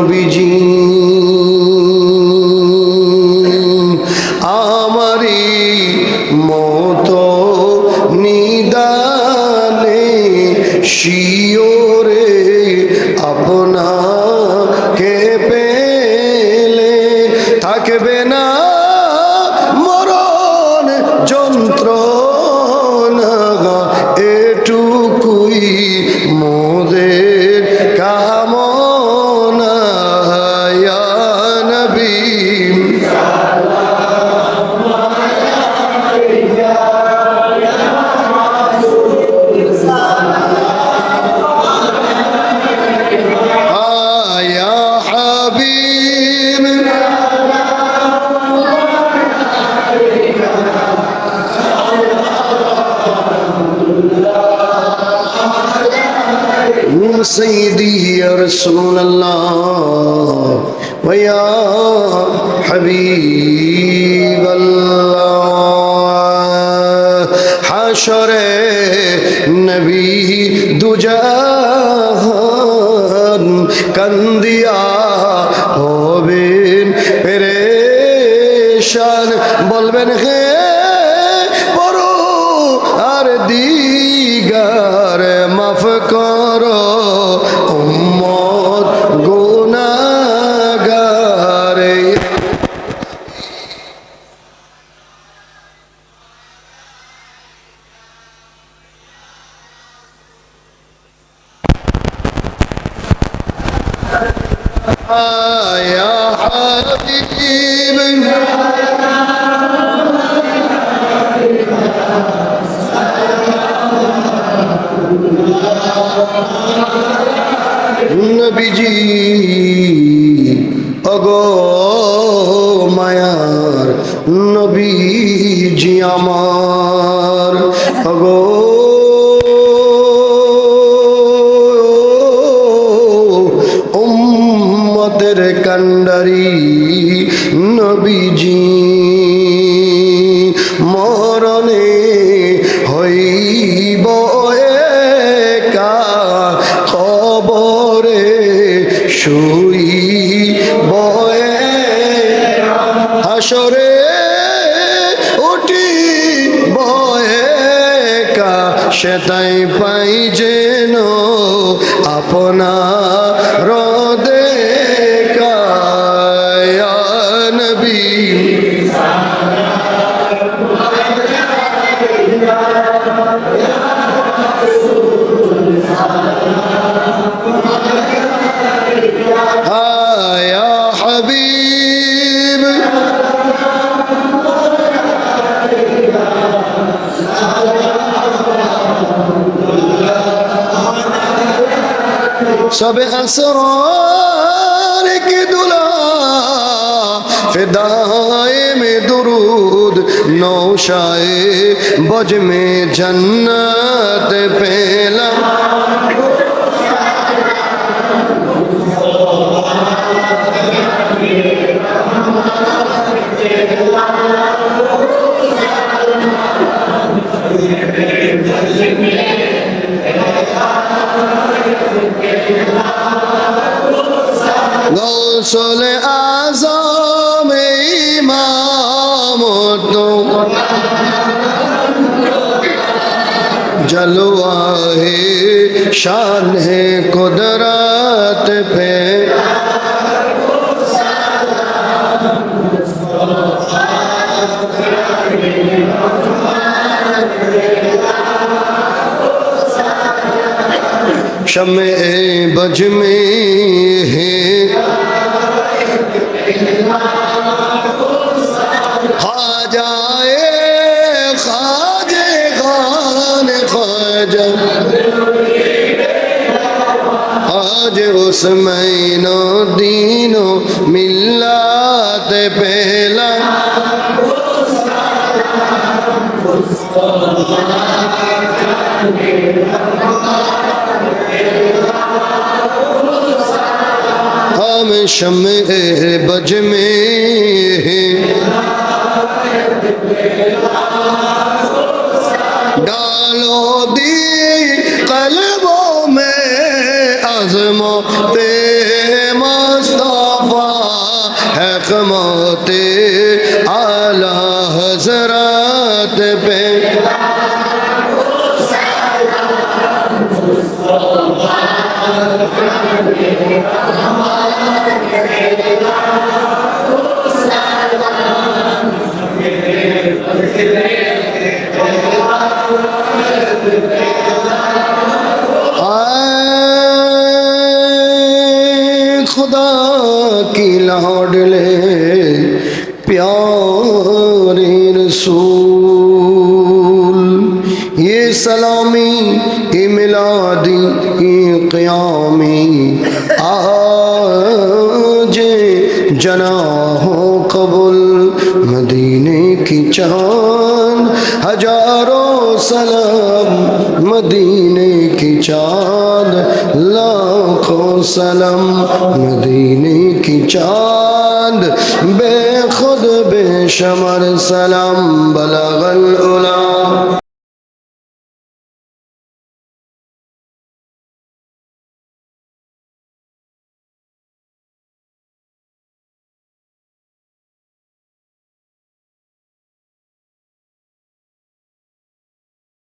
নবীজি আমারি মতো নিদানে শিওরে আপনাকে পেলে থাকবে না মরণ যন্ত্র। سيدي يا رسول الله ويا حبيب الله حشر نبي দুজাহান কান্দিয়া হবেন পেরেশান বলবেন হে يا حبيب নবীজি অগো মায়ার নবীজি আমার অগো কান্ডারি নবীজি, মরণে হইব একা, কবরে শুইব হাসরে উঠি বয়েকা সেটাই পাই যেন আপনার দেখা সব আসরার কি দুলা ফেদায়ে মে দুরুদ নৌশায়ে বজ মে জন্নত পেলা Thank you. غوثل اعظم امام تو جلوہ شان قدرت پہ. شمع بج میں ہے۔ خواجائے خواجے آج اس مینو دینو ملات پہلا۔ Oh, ہم شمع بج میں ڈالو دی قلبوں میں عظم و تے مصطفیٰ حکم و تے عالی حضرت کی لاڈلے پیارے رسول اے سلامی اے ملادی ای قیامی۔ آج جناہوں قبل قبول مدینے کی چاند۔ ہجاروں سلام مدینے کی چاند۔ لاکھوں سلام مدینے کی چاند۔ بے خود بے شمر سلام بلغ العلام